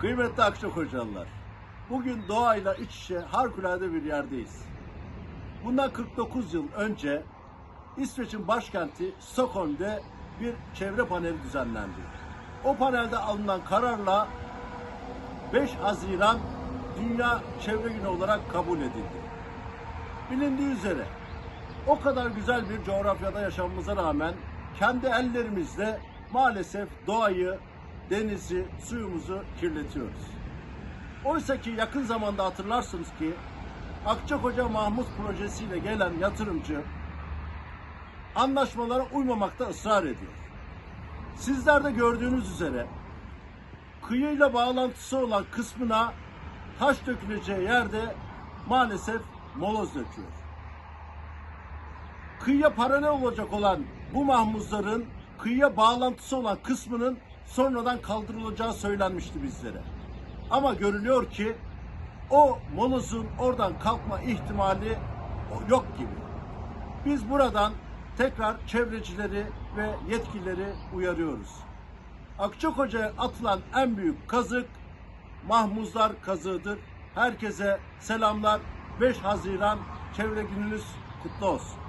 Kıymetli Akçak Hocalılar, bugün doğayla iç içe harikulade bir yerdeyiz. Bundan 49 yıl önce İsveç'in başkenti Stockholm'de bir çevre paneli düzenlendi. O panelde alınan kararla 5 Haziran Dünya Çevre Günü olarak kabul edildi. Bilindiği üzere o kadar güzel bir coğrafyada yaşamamıza rağmen kendi ellerimizle maalesef doğayı, denizi, suyumuzu kirletiyoruz. Oysa ki yakın zamanda hatırlarsınız ki Akçakoca Mahmut projesiyle gelen yatırımcı anlaşmalara uymamakta ısrar ediyor. Sizler de gördüğünüz üzere kıyıyla bağlantısı olan kısmına taş döküleceği yerde maalesef moloz döküyor. Kıyıya paralel olacak olan bu mahmuzların kıyıya bağlantısı olan kısmının sonradan kaldırılacağı söylenmişti bizlere. Ama görülüyor ki o molozun oradan kalkma ihtimali yok gibi. Biz buradan tekrar çevrecileri ve yetkilileri uyarıyoruz. Akçakoca'ya atılan en büyük kazık Mahmuzlar kazığıdır. Herkese selamlar. 5 Haziran Çevre Gününüz kutlu olsun.